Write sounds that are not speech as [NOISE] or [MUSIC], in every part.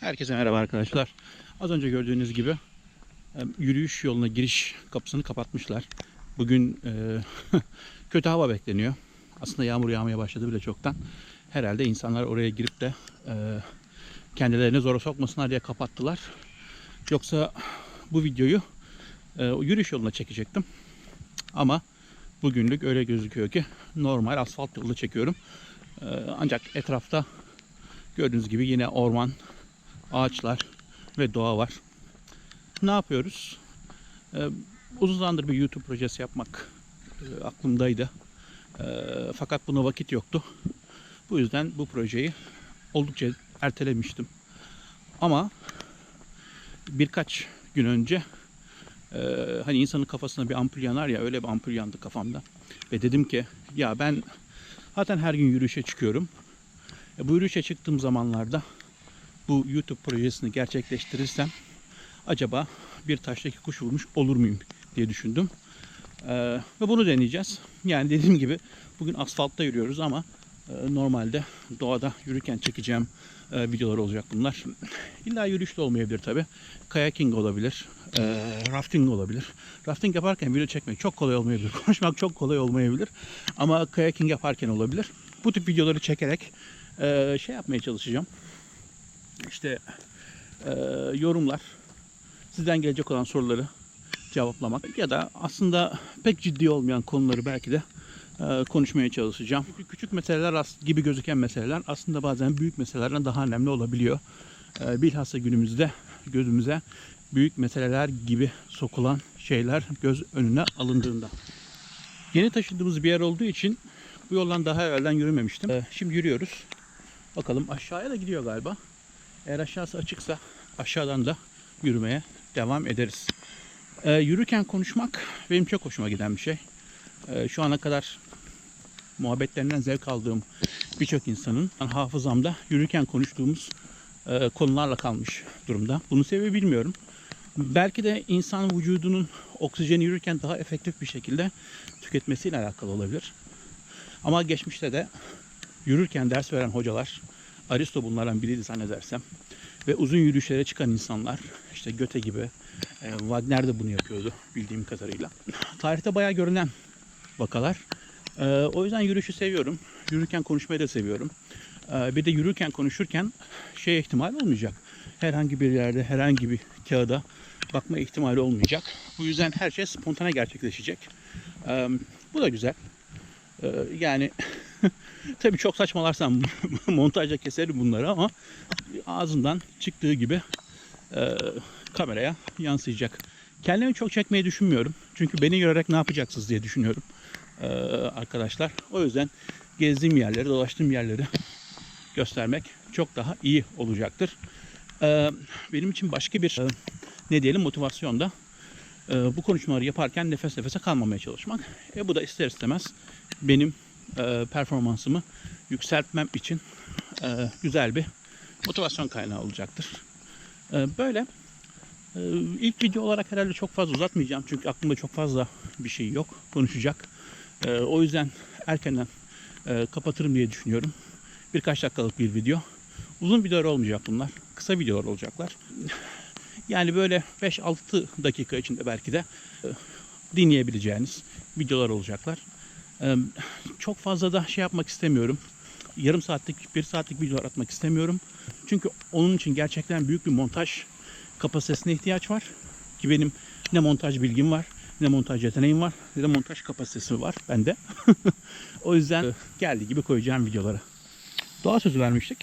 Herkese merhaba arkadaşlar. Az önce gördüğünüz gibi e, yürüyüş yoluna giriş kapısını kapatmışlar. Bugün e, [LAUGHS] kötü hava bekleniyor. Aslında yağmur yağmaya başladı bile çoktan. Herhalde insanlar oraya girip de e, kendilerini zora sokmasınlar diye kapattılar. Yoksa bu videoyu e, yürüyüş yoluna çekecektim. Ama bugünlük öyle gözüküyor ki normal asfalt yolda çekiyorum. E, ancak etrafta gördüğünüz gibi yine orman, ağaçlar ve doğa var. Ne yapıyoruz? Ee, uzun zamandır bir YouTube projesi yapmak e, aklımdaydı. Ee, fakat buna vakit yoktu. Bu yüzden bu projeyi oldukça ertelemiştim. Ama birkaç gün önce e, hani insanın kafasına bir ampul yanar ya öyle bir ampul yandı kafamda. Ve dedim ki ya ben zaten her gün yürüyüşe çıkıyorum. E, bu yürüyüşe çıktığım zamanlarda bu YouTube projesini gerçekleştirirsem acaba bir taştaki kuş vurmuş olur muyum diye düşündüm. Ee, ve bunu deneyeceğiz. Yani dediğim gibi bugün asfaltta yürüyoruz ama e, normalde doğada yürürken çekeceğim e, videolar olacak bunlar. [CLEARS THROAT] İlla yürüyüş de olmayabilir tabi. Kayaking olabilir, e, rafting olabilir. Rafting yaparken video çekmek çok kolay olmayabilir. [LAUGHS] Konuşmak çok kolay olmayabilir. Ama kayaking yaparken olabilir. Bu tip videoları çekerek e, şey yapmaya çalışacağım işte e, yorumlar, sizden gelecek olan soruları cevaplamak ya da aslında pek ciddi olmayan konuları belki de e, konuşmaya çalışacağım. Çünkü küçük meseleler gibi gözüken meseleler aslında bazen büyük meselelerden daha önemli olabiliyor. E, bilhassa günümüzde gözümüze büyük meseleler gibi sokulan şeyler göz önüne alındığında. Yeni taşındığımız bir yer olduğu için bu yoldan daha evvelden yürümemiştim. E, şimdi yürüyoruz. Bakalım aşağıya da gidiyor galiba. Eğer aşağısı açıksa aşağıdan da yürümeye devam ederiz. Ee, yürürken konuşmak benim çok hoşuma giden bir şey. Ee, şu ana kadar muhabbetlerinden zevk aldığım birçok insanın hafızamda yürürken konuştuğumuz e, konularla kalmış durumda. Bunun sebebi bilmiyorum. Belki de insan vücudunun oksijeni yürürken daha efektif bir şekilde tüketmesiyle alakalı olabilir. Ama geçmişte de yürürken ders veren hocalar, Aristo bunlardan biriydi zannedersem. Ve uzun yürüyüşlere çıkan insanlar, işte Göte gibi, e, Wagner de bunu yapıyordu bildiğim kadarıyla. Tarihte bayağı görünen vakalar. E, o yüzden yürüyüşü seviyorum. Yürürken konuşmayı da seviyorum. E, bir de yürürken konuşurken şey ihtimal olmayacak. Herhangi bir yerde, herhangi bir kağıda bakma ihtimali olmayacak. Bu yüzden her şey spontane gerçekleşecek. E, bu da güzel. E, yani [LAUGHS] Tabii çok saçmalarsam [LAUGHS] montajda keserim bunları ama ağzından çıktığı gibi e, kameraya yansıyacak. Kendimi çok çekmeyi düşünmüyorum. Çünkü beni görerek ne yapacaksınız diye düşünüyorum e, arkadaşlar. O yüzden gezdiğim yerleri, dolaştığım yerleri göstermek çok daha iyi olacaktır. E, benim için başka bir e, ne diyelim motivasyon da e, bu konuşmaları yaparken nefes nefese kalmamaya çalışmak. E, bu da ister istemez benim e, performansımı yükseltmem için e, güzel bir motivasyon kaynağı olacaktır. E, böyle e, ilk video olarak herhalde çok fazla uzatmayacağım çünkü aklımda çok fazla bir şey yok konuşacak. E, o yüzden erkenden e, kapatırım diye düşünüyorum. Birkaç dakikalık bir video. Uzun videolar olmayacak bunlar. Kısa videolar olacaklar. Yani böyle 5-6 dakika içinde belki de e, dinleyebileceğiniz videolar olacaklar. Çok fazla da şey yapmak istemiyorum. Yarım saatlik, bir saatlik videolar atmak istemiyorum. Çünkü onun için gerçekten büyük bir montaj kapasitesine ihtiyaç var. Ki benim ne montaj bilgim var, ne montaj yeteneğim var, ne de montaj kapasitesi var bende. [LAUGHS] o yüzden geldiği gibi koyacağım videoları. Doğa sözü vermiştik.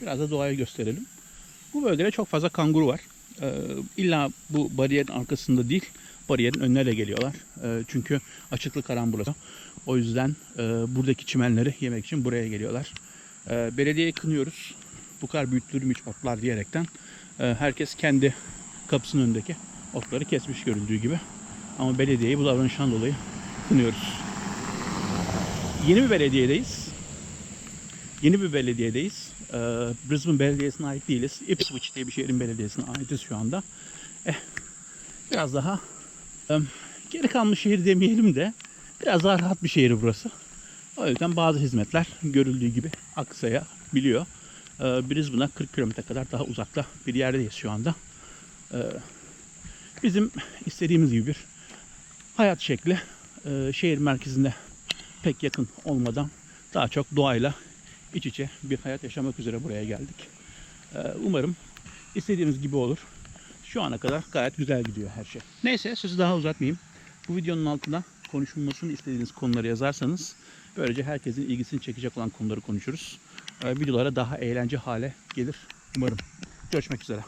Biraz da doğayı gösterelim. Bu bölgede çok fazla kanguru var. Ee, illa bu bariyerin arkasında değil, bariyerin önüne de geliyorlar. Ee, çünkü açıklık alan burası. O yüzden e, buradaki çimenleri yemek için buraya geliyorlar. E, belediyeye kınıyoruz. Bu kadar büyüttürmüş otlar diyerekten. E, herkes kendi kapısının önündeki otları kesmiş görüldüğü gibi. Ama belediyeyi bu davranıştan dolayı kınıyoruz. Yeni bir belediyedeyiz. Yeni bir belediyedeyiz. Ee, Brisbane Belediyesi'ne ait değiliz. Ipswich diye bir şehrin belediyesine aitiz şu anda. Eh, biraz daha e, geri kalmış şehir demeyelim de biraz daha rahat bir şehir burası. O yüzden bazı hizmetler görüldüğü gibi aksayabiliyor. e, Brisbane'a 40 kilometre kadar daha uzakta bir yerdeyiz şu anda. E, bizim istediğimiz gibi bir hayat şekli e, şehir merkezinde pek yakın olmadan daha çok doğayla iç içe bir hayat yaşamak üzere buraya geldik. E, umarım istediğimiz gibi olur. Şu ana kadar gayet güzel gidiyor her şey. Neyse sözü daha uzatmayayım. Bu videonun altına konuşulmasını istediğiniz konuları yazarsanız böylece herkesin ilgisini çekecek olan konuları konuşuruz. Ee, videolara daha eğlence hale gelir umarım. Görüşmek üzere.